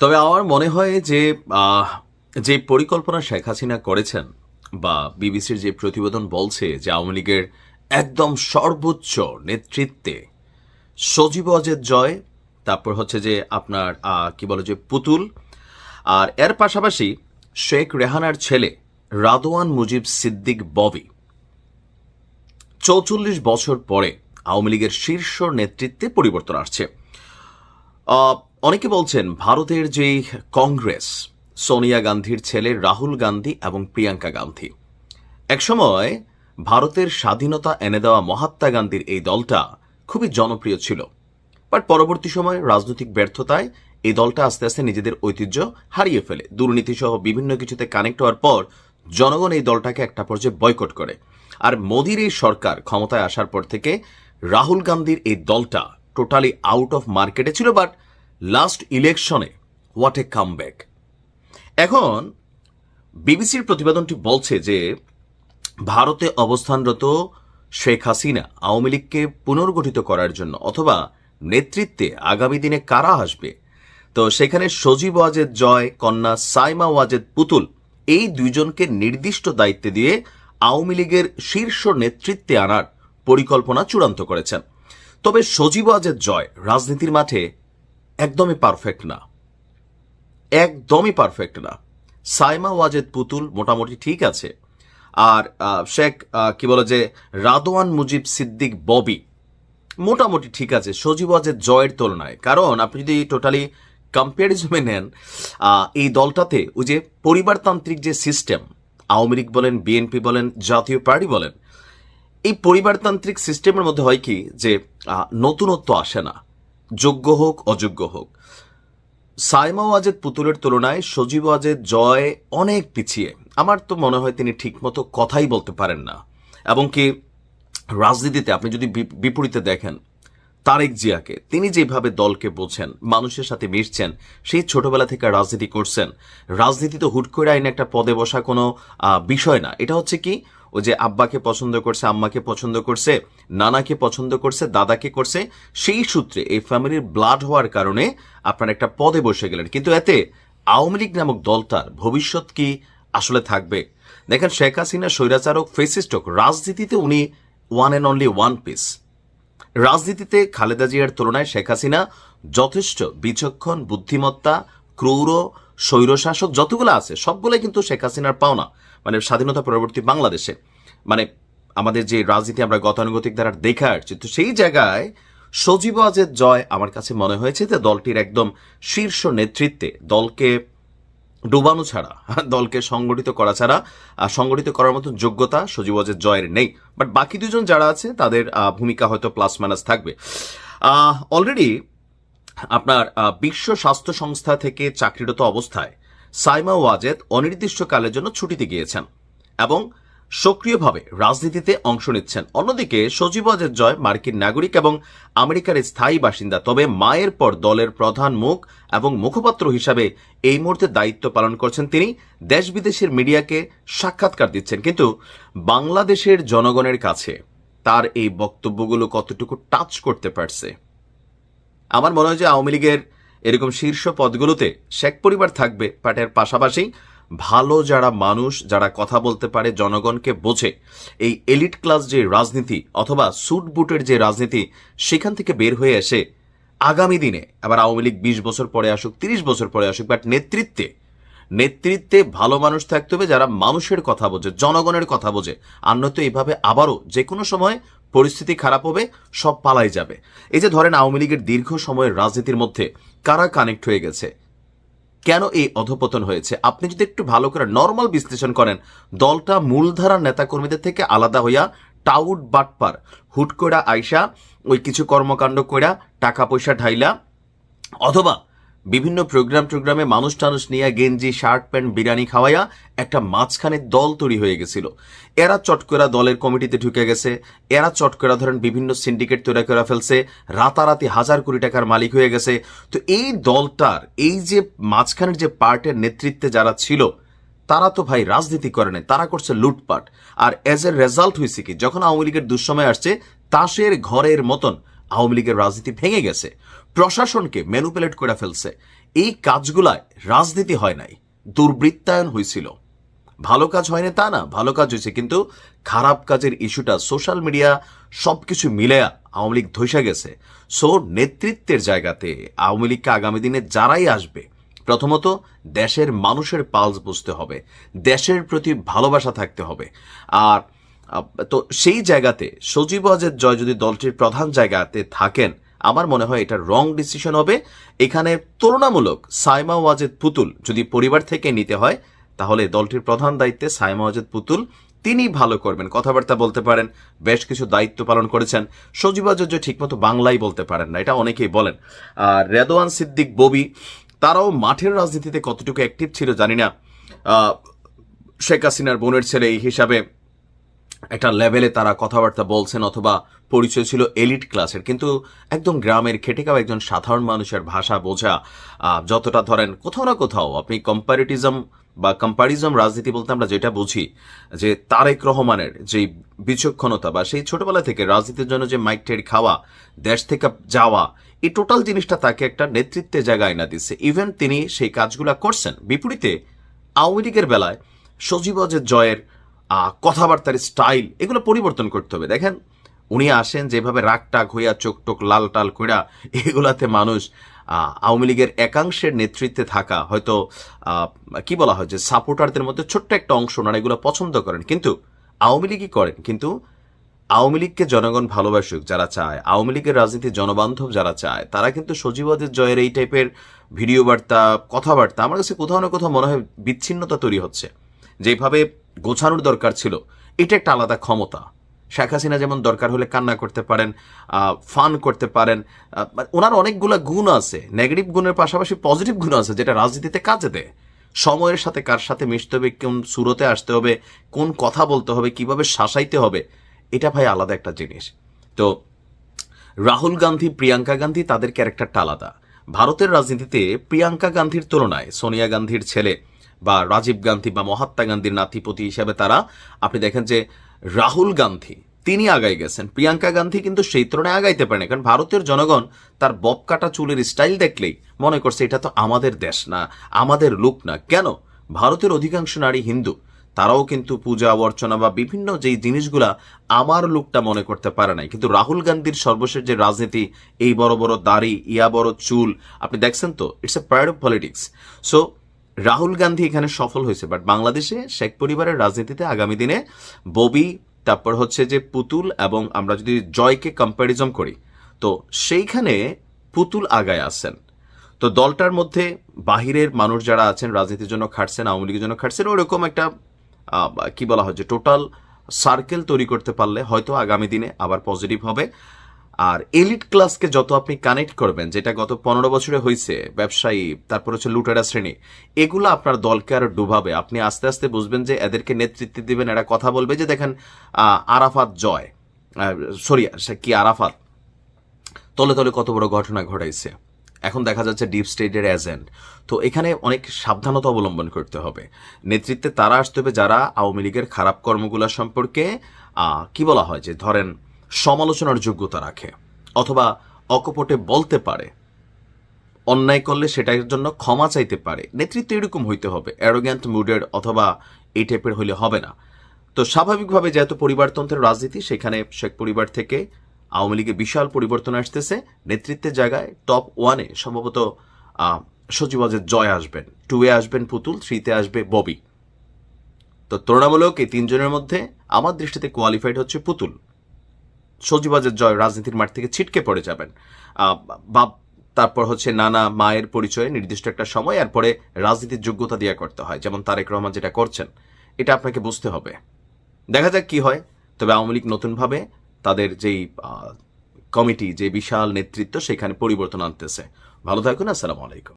তবে আমার মনে হয় যে যে পরিকল্পনা শেখ হাসিনা করেছেন বা বিবিসির যে প্রতিবেদন বলছে যে আওয়ামী লীগের একদম সর্বোচ্চ নেতৃত্বে সজীব অজের জয়, তারপর হচ্ছে যে আপনার কি বলে যে পুতুল, আর এর পাশাপাশি শেখ রেহানার ছেলে রাদওয়ান মুজিব সিদ্দিক ববি। চৌচল্লিশ বছর পরে আওয়ামী লীগের শীর্ষ নেতৃত্বে পরিবর্তন আসছে। অনেকে বলছেন ভারতের যে কংগ্রেস, সোনিয়া গান্ধীর ছেলে রাহুল গান্ধী এবং প্রিয়াঙ্কা গান্ধী। একসময় ভারতের স্বাধীনতা এনে দেওয়া মহাত্মা গান্ধীর এই দলটা খুবই জনপ্রিয় ছিল। বাট পরবর্তী সময়ে রাজনৈতিক ব্যর্থতায় এই দলটা আস্তে আস্তে নিজেদের ঐতিহ্য হারিয়ে ফেলে। দুর্নীতি সহ বিভিন্ন কিছুতে কানেক্ট হওয়ার পর জনগণ এই দলটাকে একটা পর্যায়ে বয়কট করে। আর মোদির এই সরকার ক্ষমতায় আসার পর থেকে রাহুল গান্ধীর এই দলটা টোটালি আউট অফ মার্কেটে ছিল, বাট লাস্ট ইলেকশনে হোয়াট এ কাম ব্যাক এখন বিবিসির প্রতিবেদনটি বলছে যে, ভারতে অবস্থানরত শেখ হাসিনা আওয়ামী লীগকে পুনর্গঠিত করার জন্য অথবা নেতৃত্বে আগামী দিনে কারা আসবে? তো সেখানে সজীব ওয়াজেদ জয়, কন্যা সাইমা ওয়াজেদ পুতুল এই দুইজনকে নির্দিষ্ট দায়িত্বে দিয়ে আওয়ামী লীগের শীর্ষ নেতৃত্বে আনার পরিকল্পনা চূড়ান্ত করেছেন। তবে সজীব ওয়াজেদ জয় রাজনীতির মাঠে একদমই পারফেক্ট না। একদমই পারফেক্ট না। সাইমা ওয়াজেদ পুতুল মোটামুটি ঠিক আছে। আর শেখ কি বলে যে, রাদওয়ান মুজিব সিদ্দিক ববি মোটামুটি ঠিক আছে, সজীব ওয়াজেদ জয়ের তুলনায়। কারণ আপনি যদি টোটালি কম্পারিজমে নেন এই দলটাতে ওই যে পরিবারতান্ত্রিক যে সিস্টেম আওয়ামী লীগ বলেন বিএনপি বলেন, জাতীয় পার্টি বলেন, এই পরিবারতান্ত্রিক সিস্টেমের মধ্যে হয় কি যে নতুনত্ব আসে না। যোগ্য হোক, অযোগ্য হোক। সাইমা ওয়াজেদ পুতুলের তুলনায় সজীব ওয়াজেদ জয় অনেক পিছিয়ে। আমার তো মনে হয় তিনি ঠিকমতো কথাই বলতে পারেন না। এবং কি রাজনীতিতে আপনি যদি বিপরীতে দেখেন, তারেক জিয়াকে, তিনি যেভাবে দলকে বোঝেন, মানুষের সাথে মিশছেন, সেই ছোটবেলা থেকে রাজনীতি করছেন, রাজনীতি তো হুট করে আইন একটা পদে বসা কোনো বিষয় না। এটা হচ্ছে কি ও যে আব্বাকে পছন্দ করছে, আম্মাকে পছন্দ করছে, নানাকে পছন্দ করছে, দাদাকে করছে, সেই সূত্রে এই ফ্যামিলির ব্লাড হওয়ার কারণে আপনার একটা পদে বসে গেলেন। কিন্তু এতে আওয়ামী লীগ নামক দলটার ভবিষ্যৎ কি আসলে থাকবে? দেখেন, শেখ হাসিনা স্বৈরাচারক ফেসিস্টক রাজনীতিতে উনি one and only one piece রাজনীতিতে খালেদা জিয়ার তুলনায় শেখ হাসিনা যথেষ্ট বিচক্ষণ, বুদ্ধিমত্তা, ক্রৌর স্বৈরশাসক যতগুলো আছে, সবগুলোই কিন্তু শেখ হাসিনার পাওনা মানে স্বাধীনতা পরবর্তী বাংলাদেশে। মানে আমাদের যে রাজনীতি আমরা গতানুগতিক দ্বারা দেখা আসছি, তো সেই জায়গায় সজীব আজের জয় আমার কাছে মনে হয়েছে যে দলটির একদম শীর্ষ নেতৃত্বে দলকে ডুবানো ছাড়া, দলকে সংগঠিত করা ছাড়া সংগঠিত করার মতো যোগ্যতা সজীব অজের জয়ের নেই। বাট বাকি দুজন যারা আছে, তাদের ভূমিকা হয়তো প্লাস মাইনাস থাকবে। অলরেডি আপনার বিশ্ব স্বাস্থ্য সংস্থা থেকে চাকরিরত অবস্থায় সাইমা ওয়াজেদ অনির্দিষ্টকালের জন্য ছুটিতে গিয়েছেন এবং সক্রিয়ভাবে রাজনীতিতে অংশ নিচ্ছেন। অন্যদিকে সজীব ওয়াজেদ জয় মার্কিন নাগরিক এবং আমেরিকার স্থায়ী বাসিন্দা। তবে মায়ের পর দলের প্রধান মুখ এবং মুখপাত্র হিসাবে এই মুহূর্তে দায়িত্ব পালন করছেন তিনি। দেশ বিদেশের মিডিয়াকে সাক্ষাৎকার দিচ্ছেন। কিন্তু বাংলাদেশের জনগণের কাছে তার এই বক্তব্যগুলো কতটুকু টাচ করতে পারছে? আমার মনে হয় যে আওয়ামী লীগের এরকম শীর্ষ পদগুলোতে শেখ পরিবার থাকবে বাট এর পাশাপাশি ভালো যারা মানুষ, যারা কথা বলতে পারে, জনগণকে বোঝে, এই এলিট ক্লাস যে রাজনীতি অথবা সুট বুটের যে রাজনীতি, সেখান থেকে বের হয়ে এসে আগামী দিনে, আবার আওয়ামী লীগ বিশ বছর পরে আসুক, তিরিশ বছর পরে আসুক বাট নেতৃত্বে নেতৃত্বে ভালো মানুষ থাকতে হবে, যারা মানুষের কথা বোঝে, জনগণের কথা বোঝে, আর নয়তো এইভাবে আবারও যে কোনো সময় পরিস্থিতি খারাপ হবে, সব পালাই যাবে। এই যে ধরেন আওয়ামী লীগের দীর্ঘ সময়ের রাজনীতির মধ্যে কারা কানেক্ট হয়ে গেছে? কেন এই অধপতন হয়েছে? আপনি যদি একটু ভালো করে নর্মাল বিশ্লেষণ করেন, দলটা মূলধারার নেতাকর্মীদের থেকে আলাদা হইয়া টাউট বাটপার, হুট কইরা আইসা, ওই কিছু কর্মকাণ্ড কইরা টাকা পয়সা ঢাইলা, অথবা বিভিন্ন প্রোগ্রাম টোগ্রামে মানুষ টানুষ নিয়ে গেঞ্জি, শার্ট, প্যান্ট, বিরিয়ানি খাওয়াইয়া একটা মাঝখানে দল তৈরি হয়ে গেছিল। এরা চটকরা দলের কমিটিতে ঢুকে গেছে। এরা চটকরা ধরেন বিভিন্ন সিন্ডিকেট তৈরি করে ফেলছে। রাতারাতি হাজার কোটি টাকার মালিক হয়ে গেছে। তো এই দলটার, এই যে মাঝখানের যে পার্টের নেতৃত্বে যারা ছিল, তারা তো ভাই রাজনীতি করে নাই, তারা করছে লুটপাট। আর এজ এ রেজাল্ট হয়েছে কি, যখন আওয়ামী লীগের দুঃসময় আসছে, তাসের ঘরের মতন আওয়ামী লীগের রাজনীতি ভেঙে গেছে। প্রশাসনকে ম্যানুপুলেট করে ফেলছে। এই কাজগুলায় রাজনীতি হয় নাই, দুর্বৃত্তায়ন হয়েছিল। ভালো কাজ হয়নি তা না, ভালো কাজ হয়েছে, কিন্তু খারাপ কাজের ইস্যুটা সোশ্যাল মিডিয়া সবকিছু মিলে আওয়ামী লীগ ধৈসা গেছে। সো, নেতৃত্বের জায়গাতে আওয়ামী লীগকে আগামী দিনে যারাই আসবে, প্রথমত দেশের মানুষের পালস বুঝতে হবে, দেশের প্রতি ভালোবাসা থাকতে হবে। আর তো সেই জায়গাতে সজীব ওয়াজেদ জয় যদি দলটির প্রধান জায়গাতে থাকেন, আমার মনে হয় এটা রং ডিসিশন হবে। এখানে তুলনামূলক সাইমা ওয়াজেদ পুতুল যদি পরিবার থেকে নিতে হয়, তাহলে দলটির প্রধান দায়িত্বে সাইমা ওয়াজেদ পুতুল। তিনি ভালো করবেন, কথাবার্তা বলতে পারেন, বেশ কিছু দায়িত্ব পালন করেছেন। সজীব ওয়াজেদ জয় ঠিকমতো বাংলাই বলতে পারেন না, এটা অনেকেই বলেন। আর রেদওয়ান সিদ্দিক ববি, তারাও মাঠের রাজনীতিতে কতটুকু অ্যাক্টিভ ছিল জানি না। শেখ হাসিনার বোনের ছেলে এই হিসাবে একটা লেভেলে তারা কথাবার্তা বলছেন অথবা পরিচয় ছিল এলিট ক্লাসের। কিন্তু একদম গ্রামের খেটে খাওয়া একজন সাধারণ মানুষের ভাষা বোঝা যতটা ধরেন কোথাও না কোথাও আপনি কম্পারিটিজম বা কম্পারিজম রাজনীতি বলতে আমরা যেটা বুঝি, যে তারেক রহমানের যে বিচক্ষণতা বা সেই ছোটবেলা থেকে রাজনীতির জন্য যে মাইক টের খাওয়া, দেশ থেকে যাওয়া, এই টোটাল জিনিসটা তাকে একটা নেতৃত্বে জায়গায় না দিচ্ছে। ইভেন তিনি সেই কাজগুলা করছেন। বিপরীতে আওয়ামী লীগের বেলায় সজীব অজের জয়ের কথাবার্তার স্টাইল, এগুলো পরিবর্তন করতে হবে। দেখেন, উনি আসেন, যেভাবে রাগ টাক হইয়া চোখ টোক লাল টাল কইরা এগুলাতে মানুষ আওয়ামী লীগের একাংশের নেতৃত্বে থাকা, হয়তো কি বলা হয় যে সাপোর্টারদের মধ্যে ছোট্ট একটা অংশ ওনারা এগুলো পছন্দ করেন। কিন্তু আওয়ামী লীগই করেন। কিন্তু আওয়ামী লীগকে জনগণ ভালোবাসুক যারা চায়, আওয়ামী লীগের রাজনীতি জনবান্ধব যারা চায়, তারা কিন্তু সজীবদের জয়ের এই টাইপের ভিডিও বার্তা, কথাবার্তা, আমার কাছে কোথাও না কোথাও মনে হয় বিচ্ছিন্নতা তৈরি হচ্ছে। যেভাবে গোছানোর দরকার ছিল। এটা একটা আলাদা ক্ষমতা। শেখ হাসিনা যেমন দরকার হলে কান্না করতে পারেন ফান করতে পারেন মানে ওনার অনেকগুলা গুণ আছে। নেগেটিভ গুণের পাশাপাশি পজিটিভ গুণ আছে, যেটা রাজনীতিতে কাজে দেয়। সময়ের সাথে কার সাথে মিশতে হবে, কোন সুরতে আসতে হবে, কোন কথা বলতে হবে, কীভাবে শাসাইতে হবে, এটা ভাই আলাদা একটা জিনিস। তো রাহুল গান্ধী, প্রিয়াঙ্কা গান্ধী তাদের ক্যারেক্টারটা আলাদা। ভারতের রাজনীতিতে প্রিয়াঙ্কা গান্ধীর তুলনায়, সোনিয়া গান্ধীর ছেলে বা রাজীব গান্ধী বা মহাত্মা গান্ধীর নাতিপতি হিসেবে তারা, আপনি দেখেন যে রাহুল গান্ধী, তিনি আগাই গেছেন। প্রিয়াঙ্কা গান্ধী কিন্তু সেই তুলনায় আগাইতে পারেন, কারণ ভারতের জনগণ তার বব কাটা চুলের স্টাইল দেখলেই মনে করছে এটা তো আমাদের দেশ না, আমাদের লোক না। কেন? ভারতের অধিকাংশ নারী হিন্দু, তারাও কিন্তু পূজা, অর্চনা বা বিভিন্ন যেই জিনিসগুলা আমার লোকটা মনে করতে পারে নাই। কিন্তু রাহুল গান্ধীর সর্বশেষ যে রাজনীতি, এই বড় বড় দাড়ি, ইয়া বড় চুল, আপনি দেখছেন তো it's a part of politics so Rahul Gandhi এখানে সফল হয়েছে বাট বাংলাদেশে শেখ পরিবারের রাজনীতিতে আগামী দিনে ববি, তারপর হচ্ছে যে পুতুল এবং আমরা যদি জয়কে কম্প্যারিজম করি, তো সেইখানে পুতুল আগায় আছেন তো দলটার মধ্যে বাহিরের মানুষ যারা আছেন, রাজনীতির জন্য খাটছেন, আওয়ামী লীগের জন্য খাটছেন, ওরকম একটা কি বলা হয় যে টোটাল সার্কেল তৈরি করতে পারলে হয়তো আগামী দিনে আবার পজিটিভ হবে। আর এলিট ক্লাসকে যত আপনি কানেক্ট করবেন, যেটা গত পনেরো বছরে হয়েছে ব্যবসায়ী, তারপর হচ্ছে লুটেরা শ্রেণি, এগুলো আপনার দলকে আরও ডুবাবে। আপনি আস্তে আস্তে বুঝবেন যে এদেরকে নেতৃত্ব দিবেন, এরা কথা বলবে যে দেখেন আরাফাত জয় সরি কি আরাফাত? তলে তলে কত বড় ঘটনা ঘটাইছে। এখন দেখা যাচ্ছে ডিপ স্টেটের এজেন্ট তো এখানে অনেক সাবধানতা অবলম্বন করতে হবে। নেতৃত্বে তারা আসতে হবে যারা আওয়ামী লীগের খারাপ কর্মগুলো সম্পর্কে কি বলা হয় যে ধরেন সমালোচনার যোগ্যতা রাখে, অথবা অকপটে বলতে পারে। অন্যায় করলে সেটার জন্য ক্ষমা চাইতে পারে। নেতৃত্ব এরকম হইতে হবে অ্যারোগ্যান্ট মুডের অথবা এই টাইপের হইলে হবে না। তো স্বাভাবিকভাবে যেহেতু পরিবারতন্ত্রের রাজনীতি, সেখানে শেখ পরিবার থেকে আওয়ামী লীগে বিশাল পরিবর্তন আসতেছে। নেতৃত্বের জায়গায় টপ ওয়ানে সম্ভবত সচিবাজের জয় আসবেন। টু এ আসবেন পুতুল থ্রিতে আসবে ববি। তো তুলনামূলক এই তিনজনের মধ্যে আমার দৃষ্টিতে কোয়ালিফাইড হচ্ছে পুতুল। সজিবাজের জয় রাজনীতির মাঠ থেকে ছিটকে পড়ে যাবেন। বাপ তারপর হচ্ছে নানা মায়ের পরিচয়ে নির্দিষ্ট একটা সময়, এরপরে রাজনীতির যোগ্যতা দিয়ে করতে হয়, যেমন তারেক রহমান যেটা করছেন। এটা আপনাকে বুঝতে হবে। দেখা যাক কি হয়। তবে আওয়ামী লীগ নতুনভাবে তাদের যেই কমিটি, যে বিশাল নেতৃত্ব, সেখানে পরিবর্তন আনতেছে। ভালো থাকুন, আসসালামু আলাইকুম।